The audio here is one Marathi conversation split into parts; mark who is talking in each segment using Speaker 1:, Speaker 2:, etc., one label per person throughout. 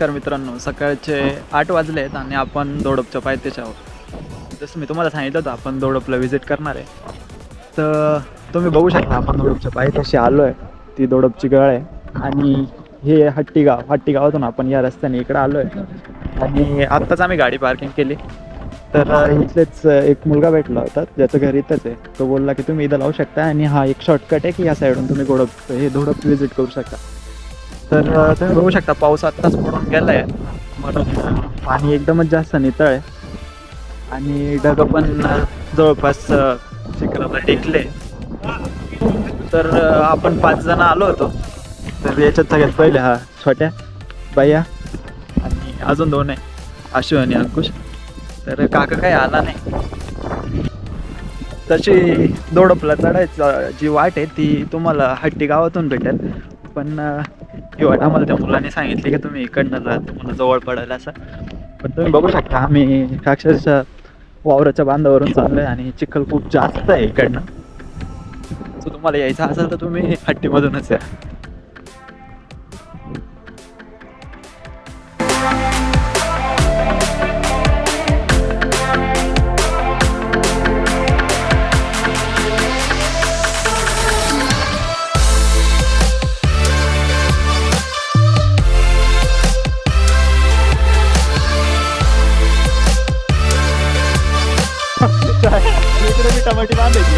Speaker 1: नमस्कार मित्रांनो सकाळचे आठ वाजले आहेत आणि आपण दोडपच्या पायथ्याच्या आहोत. जसं मी तुम्हाला सांगितलं होतं आपण दोडपला व्हिजिट करणार आहे. तर तुम्ही बघू शकता आपण दोडपच्या पायथ्याशी आलो आहे ती दोडपची गळ आहे. आणि हे हट्टी गाव हट्टी गावातून आपण या रस्त्याने इकडे आलो आहे आणि आत्ताच आम्ही गाडी पार्किंग केली. तर इथलेच एक मुलगा भेटला होता ज्याचं घर इथंच आहे. तो बोलला की तुम्ही इथं लावू शकता आणि हा एक शॉर्टकट आहे की या साईडून तुम्ही गोडप हे धोडप व्हिजिट करू शकता. तर तुम्ही बघू शकता पाऊस आत्ताच पडून गेला आहे म्हणून पाणी एकदमच जास्त नितळ आहे आणि ढग पण जवळपास अ, शिखराला टेकले. तर आपण पाच जण आलो होतो. तर याच्यात सगळ्यात पहिले हा छोट्या बाया आणि अजून दोन आहे आशु आणि अंकुश. तर काका काही आला नाही. तशी दोडपला चढायचं जी वाट आहे ती तुम्हाला हट्टी गावातून भेटेल. पण किंवा आम्हाला त्या मुलाने सांगितले की तुम्ही इकडनं जा तुम्हाला जवळ पडेल असं. पण तुम्ही बघू शकता आम्ही अक्षरशः वावराच्या बांधावरून चाललोय आणि चिखल खूप जास्त आहे इकडनं. सो तुम्हाला यायचं असेल तर तुम्ही हट्टीमधूनच या. टमाटी बांधायची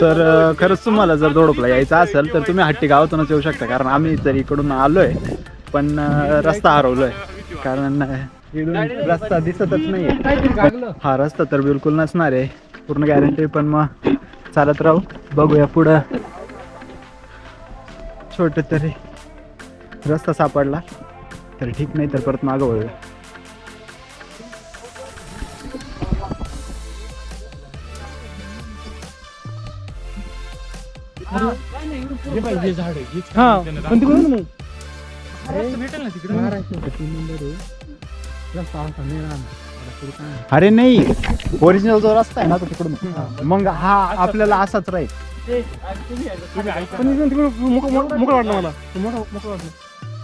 Speaker 1: तर खरंच तुम्हाला जर दोडपला यायचं असेल तर तुम्ही हट्टी गावातूनच येऊ शकता कारण आम्ही तर इकडून आलोय पण रस्ता हरवलोय. कारण रस्ता दिसतच नाही हा रस्ता तर बिलकुल नसणार आहे. पूर्ण गॅरंटी पण मग चालत राहू. बघूया पुढं. छोट तरी रस्ता सापडला. तर ठीक नाही तर परत मागं वळूया.
Speaker 2: हा पण तिकडून मग
Speaker 1: अरे नाही ओरिजिनल जो रस्ता आहे ना तो तिकडून. मग हा आपल्याला असाच राहील.
Speaker 2: तिकडून मोकळं मोकळं मोकळं वाटलं.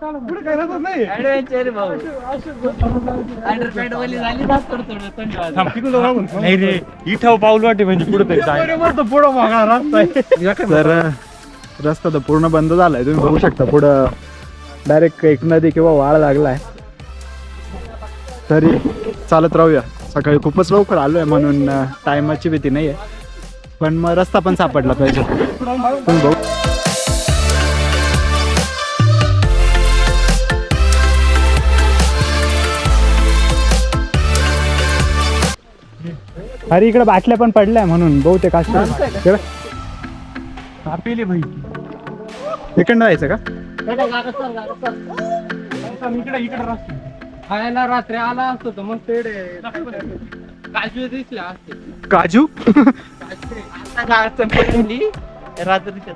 Speaker 2: पुढे काय रस्ताच नाही. थांब, तिकडून जाऊ आपण. नाही रे इथं पाऊल वाटे म्हणजे पुढे तरी पुढं मागा रस्ता आहे.
Speaker 1: तर रस्ता तर पूर्ण बंद झालाय. तुम्ही बघू शकता पुढं डायरेक्ट एक नदी किंवा वाळ लागलाय. तरी चालत राहूया. सकाळी खूपच लवकर आलोय म्हणून टायमाची भीती नाही आहे पण मग रस्ता पण सापडला पाहिजे. तुम्ही बघू अरे इकडे बाटल्या पण पडल्या म्हणून बहुतेक असं इकडं
Speaker 2: पेले भाई
Speaker 1: इकडनं जायचं का?
Speaker 2: इकडे इकडे रस्ता
Speaker 3: खायला रात्री आला असतो तर मग तेडे काजू दिसले असते.
Speaker 1: काजू?
Speaker 3: रात्रीच्या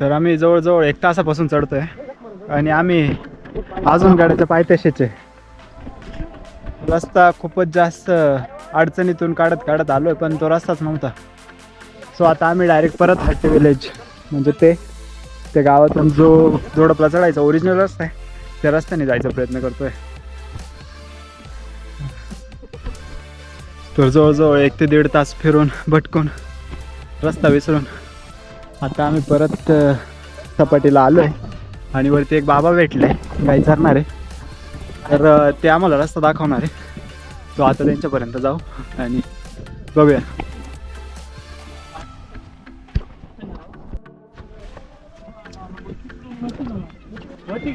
Speaker 1: तर आम्ही जवळजवळ एक तासापासून चढतो आहे आणि आम्ही अजून गाड्याच्या पायथ्याशीच आहे रस्ता खूपच जास्त अडचणीतून काढत काढत आलो आहे पण तो रस्ताच नव्हता. सो आता आम्ही डायरेक्ट परत हट्टी विलेज म्हणजे ते त्या गावातून जो जोडपला चढायचा ओरिजिनल रस्ता आहे त्या रस्त्याने जायचा प्रयत्न करतोय. तर जवळजवळ एक ते दीड तास फिरून भटकून रस्ता विसरून आता आम्ही परत सपाटीला आलो आहे आणि वरती एक बाबा भेटले. गाई चरणार आहे. तर ते आम्हाला रस्ता दाखवणार आहे. तो आता त्यांच्यापर्यंत जाऊ आणि बघूया.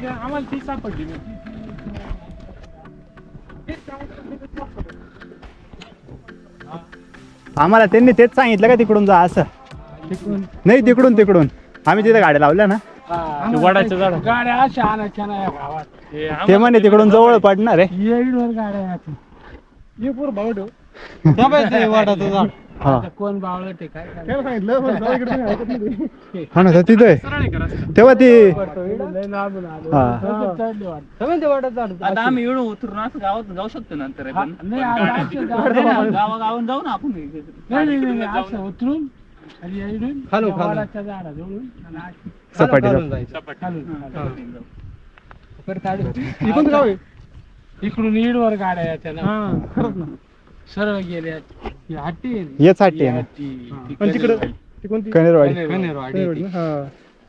Speaker 2: आम्हाला ती सापडली
Speaker 1: आम्हाला त्यांनी तेच सांगितलं का तिकडून जा असं? नाही तिकडून तिकडून आम्ही तिथे गाड्या लावल्या ना
Speaker 2: ते वडाचं झाड
Speaker 3: गाड्या अशा आणायच्या ना या गावात
Speaker 2: ते
Speaker 1: ते म्हणे तिकडून जवळ पडणार आहे
Speaker 3: गाड्या याच्या.
Speaker 2: ये पूर भावड
Speaker 3: वाटाचं झाड.
Speaker 1: हा
Speaker 3: आता कोण बावळ ते काय.
Speaker 1: हा ना तर तिथं? तेव्हा ती
Speaker 3: लय लांबून आलो.
Speaker 1: हा.
Speaker 3: तसंच चढले वाटतं.
Speaker 4: आता आम्ही एवढं उतरून असं गावात जाऊ शकतो नंतर
Speaker 3: हा,
Speaker 4: पण
Speaker 3: नाही, आता असं जाऊ.
Speaker 4: नाही ना, गावागावान जाऊ ना आपण
Speaker 3: नाही, नाही, नाही, नाही, असं उतरून आणि येईडून त्या वडाच्या झाडाजवळून आणि असं
Speaker 1: सपाटीला
Speaker 3: खालून, खालून.
Speaker 2: इकडून गाव आहे.
Speaker 3: इकडून ईडवर गाड्या याच्या ना
Speaker 2: हा, खरंच ना.
Speaker 3: सरळ गेल्या ही हट्टी आहे ना.
Speaker 1: हेच हट्टी आहे ना
Speaker 3: हट्टी. ती
Speaker 2: पण तिकडं
Speaker 3: कनेरवाडी.
Speaker 2: ती कोणती
Speaker 1: कनेरवाडी
Speaker 3: कनेरवाडी
Speaker 2: कनेरवाडी
Speaker 3: ती.
Speaker 2: ना? हा.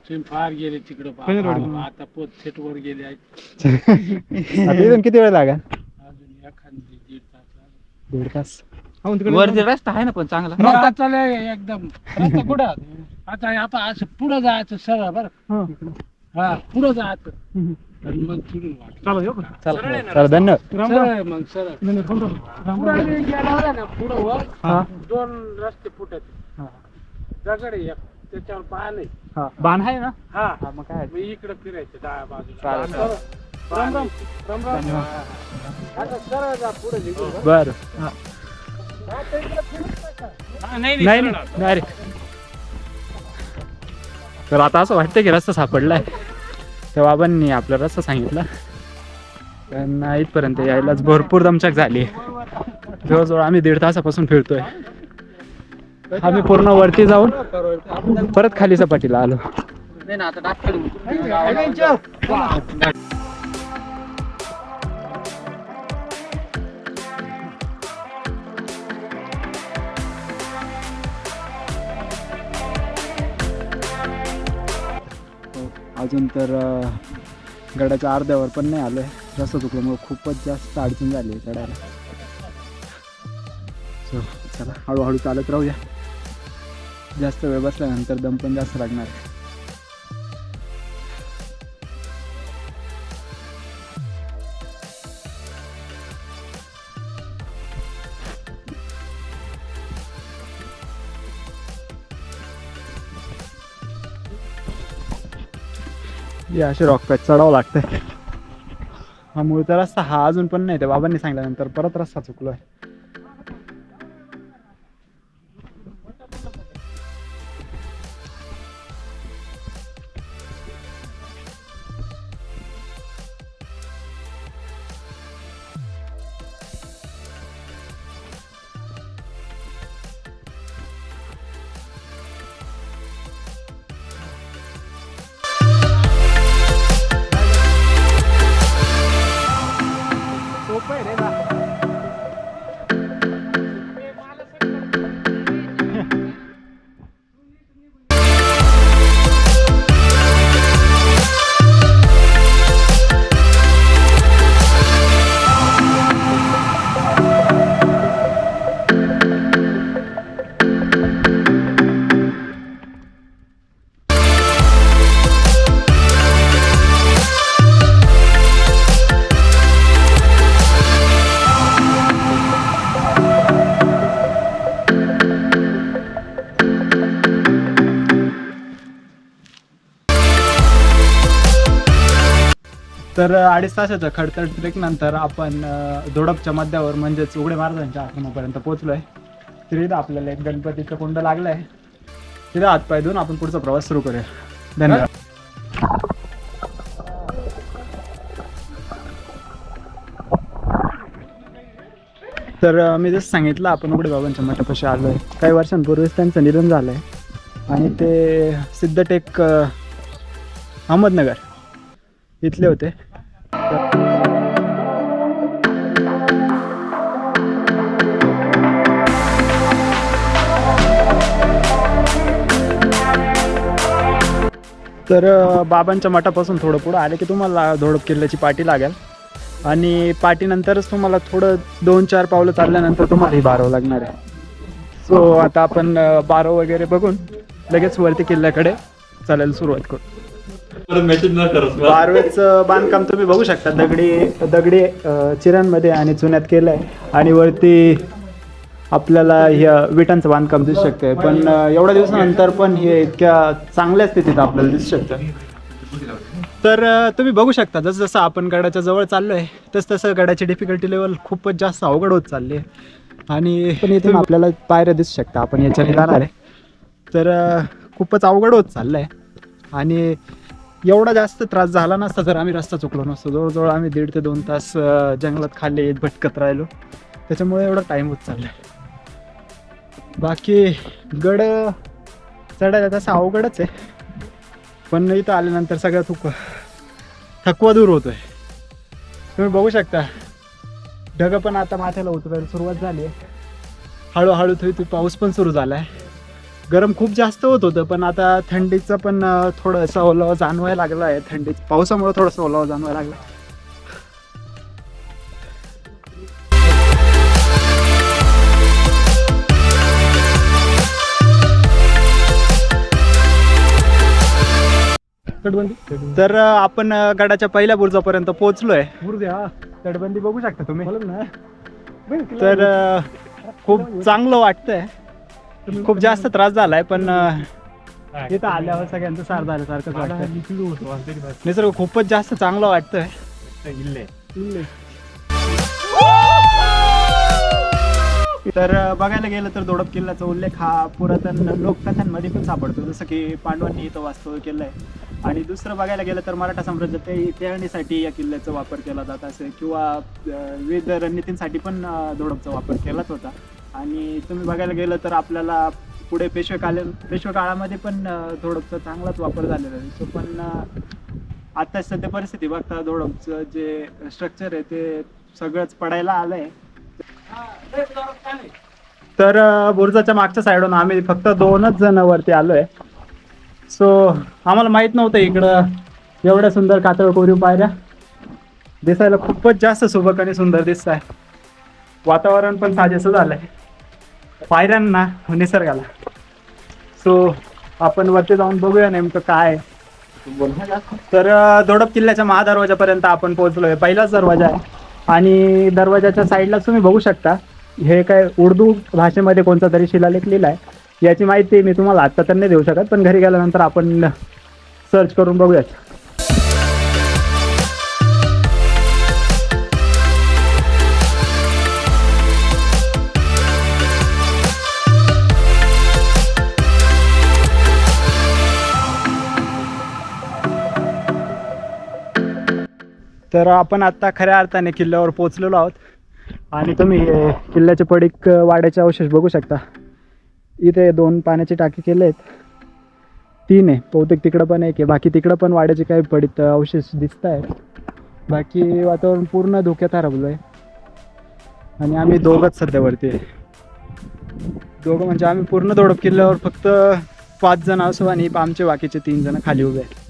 Speaker 3: तुम्ही फार गेले तिकडं पहा.
Speaker 2: कनेरवाडी.
Speaker 3: आता पोत सेट वर गेले आहेत.
Speaker 1: आता इथून किती वेळ लागेल
Speaker 3: अजून एखादी दीड तास लागेल.
Speaker 1: दीड तास
Speaker 2: मग तिकडे
Speaker 4: वरती रस्ता आहे ना पण चांगला
Speaker 3: रस्ता चालले एकदम रस्ता कुठं आहे? आता आता असं पुढं जायचं सरळ बरं
Speaker 2: हा.
Speaker 3: पुढं जायचं. आणि मग तिकडून.
Speaker 2: चला?
Speaker 1: चला धन्यवाद
Speaker 2: राम
Speaker 3: सरळ
Speaker 2: राम.
Speaker 3: आहे मग सरळ
Speaker 2: नाही, नाही, थांब, थांब. राम
Speaker 3: पुढं
Speaker 2: राम.
Speaker 3: मी गेल्यावर ना पुढं वर
Speaker 1: हा
Speaker 3: दोन रस्ते फुटत
Speaker 1: हा.
Speaker 3: दगड आहे एक. त्याच्यावर पाय नाही
Speaker 1: हा बाण आहे ना
Speaker 3: हा
Speaker 1: हा मग काय
Speaker 3: मी इकडे फिरायचं डाव्या बाजूला
Speaker 1: चालेल,
Speaker 3: सरळ. राम राम राम राम
Speaker 1: धन्यवाद.
Speaker 3: हा. आता सरळ जा पुढे बरं.
Speaker 1: बर
Speaker 2: नाही,
Speaker 1: नाही. डायरेक्ट तर आता असं वाटतं की रस्ता सापडलाय. त्या बाबांनी आपला रस्ता सांगितला. त्यांना इथपर्यंत यायलाच भरपूर दमचक झाली. जवळजवळ आम्ही दीड तासापासून फिरतोय. आम्ही पूर्ण वरती जाऊन परत खाली सपाटीला आलो. अजून तर गडाच्या अर्ध्यावर पण नाही आलं आहे रस्ता चुकल्यामुळे खूपच जास्त अडचण झाली आहे चढायला चला हळूहळू चालत राहूया. जास्त वेळ बसल्यानंतर दम पण जास्त लागणार आहे. हे असे रॉक पॅच चढावं लागतंय हा मूळचा रस्ता हा अजून पण नाही त्या बाबांनी सांगितल्यानंतर परत रस्ता चुकलोय. तर अडीच तासाच्या खडतर ट्रेक नंतर आपण दोडपच्या मध्यावर म्हणजेच उघडे महाराजांच्या आश्रमापर्यंत पोहोचलोय. तिथे आपल्याला एक गणपतीचं कुंड लागलंय. तिथे हातपाय धुवून आपण पुढचा प्रवास सुरू करूया. धन्यवाद. तर मी जसं सांगितलं आपण उघडे बाबांच्या मठापाशी आलो आहे काही वर्षांपूर्वीच त्यांचं निधन झालं आहे आणि ते सिद्धटेक अहमदनगर इथले होते. तर बाबांच्या मठापासून थोडं पुढं आले की तुम्हाला धोडप किल्ल्याची पाटी लागेल. आणि पाटीनंतरच तुम्हाला थोडं दोन चार पावलं चालल्यानंतर तुम्हाला ही बारव लागणार आहे. सो आता आपण बारव वगैरे बघून लगेच वरती किल्ल्याकडे चालायला सुरुवात करू. बारवेचं बांधकाम तुम्ही बघू शकता. दगडी दगडी अ, चिऱ्यांमध्ये आणि चुन्यात केलं आहे आणि वरती आपल्याला ह्या विटांचं बांधकाम दिसू शकतंय. पण एवढ्या दिवसानंतर पण हे इतक्या चांगल्या स्थितीत आपल्याला दिसू शकतं. तर तुम्ही बघू शकता जसं जसं आपण गडाच्या जवळ चाललो आहे तसं तसं गडाची डिफिकल्टी लेवल खूपच जास्त अवघड होत चालली आहे आणि पण इथून आपल्याला पायऱ्या दिसू शकता. आपण याच्याने जाणार आहे. तर खूपच अवघड होत चाललं आहे आणि एवढा जास्त त्रास झाला नसता जर आम्ही रस्ता चुकलो नसतो. जवळजवळ आम्ही दीड ते दोन तास जंगलात खाल्ले येत भटकत राहिलो. त्याच्यामुळे एवढा टाईम होत चालला. आहे बाकी गड चढायला तसं अवघडच आहे. पण इथं आल्यानंतर सगळं थुक थकवा दूर होतोय. तुम्ही बघू शकता. ढगं पण आता माथ्याला उतरायला सुरुवात झाली आहे. हळूहळू थोडी पाऊस पण सुरू झाला आहे गरम खूप जास्त होत होतं पण आता थंडीचं पण थोडंसं ओलावा जाणवायला लागलं आहे थंडी पावसामुळे थोडंसं ओलावा जाणवायला लागला. तर आपण गडाच्या पहिल्या बुर्जापर्यंत पोहोचलोय. तटबंदी बघू शकता तुम्ही. तर खूप चांगलं वाटतंय. खूप जास्त त्रास झालाय पण अं, इथं आल्यावर सगळ्यांचं सार झाल्यासारखंच वाटतंय. निसर्ग खूपच जास्त चांगलं वाटतंय. तर अं, बघायला गेलं तर दोडप किल्ल्याचा उल्लेख हा पुरातन लोककथांमध्ये पण सापडतो. जसं की पांडवांनी इथं वास्तव्य केलं आहे आणि दुसरं बघायला गेलं तर मराठा साम्राज्यात खेळणीसाठी या किल्ल्याचा वापर केला जात असेल किंवा अं, विविध रणनीतींसाठी पण अं, दोडपचा वापर केलाच होता. आणि तुम्ही बघायला गेलं तर आपल्याला पुढे पेशवे काल पेशवे काळामध्ये पण धोडपचा चांगलाच वापर झालेला आहे. सो पण आता सध्या परिस्थिती बघता धोडपचं जे स्ट्रक्चर आहे ते सगळंच पडायला आलंय. तर बुरजाच्या मागच्या साईडून आम्ही फक्त दोनच जण वरती आलोय. सो आम्हाला माहीत नव्हतं इकडं एवढ्या सुंदर कातळ कोरीव पायऱ्या. दिसायला खूपच जास्त सुबक आणि सुंदर दिसत आहे वातावरण पण साजेसं झालंय. पायऱ्यांना निसर्गाला. सो आपण वरती जाऊन बघूया नेमकं काय. आहे. तर अं, दोडप किल्ल्याच्या महादरवाजापर्यंत आपण पोहोचलोय. पहिलाच दरवाजा आहे. आणि दरवाजाच्या साईडला तुम्ही बघू शकता. हे काय उर्दू भाषेमध्ये कोणता तरी शिलालेख लिहिला आहे याची माहिती मी तुम्हाला आत्ता तर नाही देऊ शकत पण घरी गेल्यानंतर आपण सर्च करून बघूयात. तर आपण आत्ता खऱ्या अर्थाने किल्ल्यावर पोहोचलेलो आहोत. आणि तुम्ही हे किल्ल्याचे पडीक वाड्याचे अवशेष बघू शकता. इथे दोन पाण्याचे टाके केले आहेत. तीन आहे. बहुतेक तिकडं पण एक आहे. बाकी तिकडं पण वाड्याचे काही पडीत अवशेष दिसत आहेत. बाकी वातावरण पूर्ण धोक्यात हरवलं आहे आणि आम्ही दोघंच सध्या वरती आहे. दोघं म्हणजे आम्ही पूर्ण दोडप किल्ल्यावर फक्त पाच जण असो आणि आमचे बाकीचे तीन जण खाली उभे आहेत.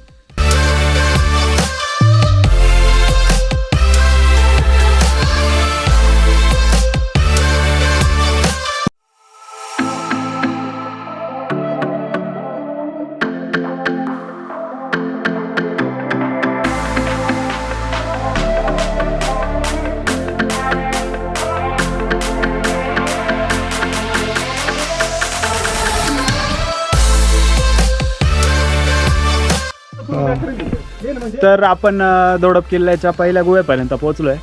Speaker 1: तर आपण अ, दोडप किल्ल्याच्या पहिल्या गुहेपर्यंत पोहोचलोय.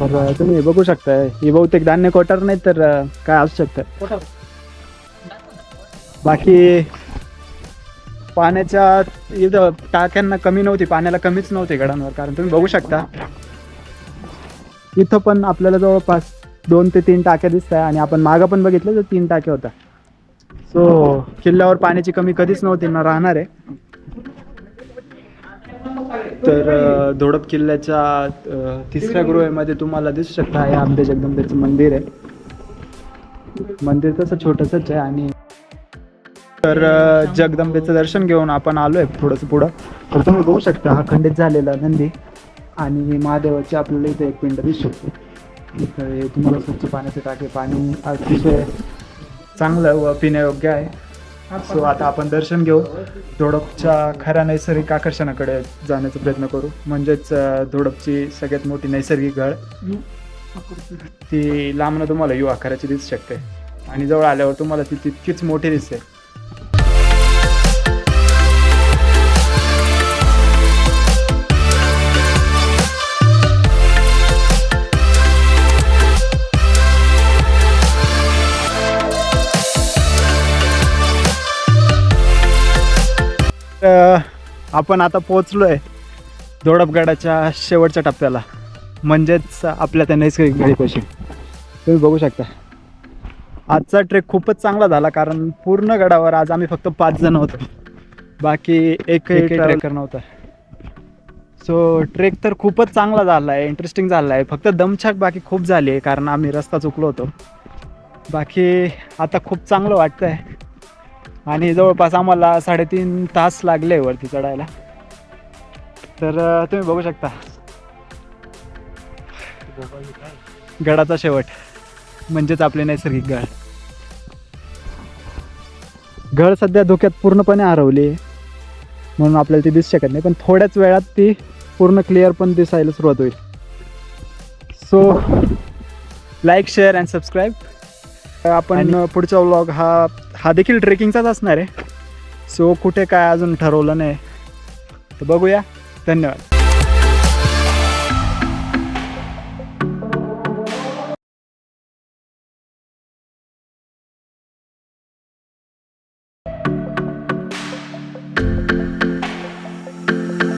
Speaker 1: तर अ, तुम्ही हे बघू शकता ही बहुतेक धान्य कोठार नाही तर अ, काय असू शकतं. बाकी पाण्याच्या इथं टाक्यांना कमी नव्हती पाण्याला कमीच नव्हती गडांवर कारण तुम्ही बघू शकता. इथं पण आपल्याला जवळपास दोन ते तीन टाक्या दिसत आहे आणि आपण मागं पण बघितलं तर तीन टाक्या होत्या. सो किल्ल्यावर पाण्याची कमी कधीच नव्हती ना राहणार. आहे तर धोडप किल्ल्याच्या तिसऱ्या गृहेमध्ये तुम्हाला दिसू शकता हे आंबे जगदंबेचं मंदिर आहे. मंदिर तसं छोटंसंच आहे आणि तर जगदंबेचं दर्शन घेऊन आपण आलो आहे थोडंसं पुढं. तर तुम्ही बघू शकता हा खंडित झालेला नंदी आणि महादेवाची आपल्याला इथे एक पिंड दिसू शकते. तर हे तुम्हाला स्वच्छ पाण्याचे टाके पाणी अतिशय चांगलं व पिण्यायोग्य आहे. सो आता आपण दर्शन घेऊ. धोडपच्या खऱ्या नैसर्गिक आकर्षणाकडे जाण्याचा प्रयत्न करू. म्हणजेच धोडपची सगळ्यात मोठी नैसर्गिक गळ ती लांबनं तुम्हाला यू आकाराची दिसू शकते. आणि जवळ आल्यावर तुम्हाला ती तितकीच मोठी दिसते तर आपण आता पोचलो आहे दोडपगडाच्या शेवटच्या टप्प्याला. म्हणजेच आपल्या त्या नैसर्गिक गडीपाशी. तुम्ही बघू शकता. आजचा ट्रेक खूपच चांगला झाला कारण पूर्ण गडावर आज आम्ही फक्त पाच जण होतो. बाकी एकही ट्रेकर नव्हता. सो ट्रेक तर खूपच चांगला झाला आहे इंटरेस्टिंग झाला आहे फक्त दमछाक बाकी खूप झाली आहे कारण आम्ही रस्ता चुकलो होतो. बाकी आता खूप चांगलं वाटतं आहे आणि जवळपास आम्हाला साडेतीन तास लागले वरती चढायला. तर तुम्ही बघू शकता. गडाचा शेवट. म्हणजेच आपले नैसर्गिक गड गड सध्या धोक्यात पूर्णपणे हरवली आहे. म्हणून आपल्याला ती दिसू शकत नाही. पण थोड्याच वेळात ती पूर्ण क्लिअर पण दिसायला सुरुवात होईल. So like share and subscribe आपण पुढचा व्लॉग हा हा देखील ट्रेकिंगचाच असणार आहे. सो कुठे काय अजून ठरवलं नाही. तर बघूया. धन्यवाद.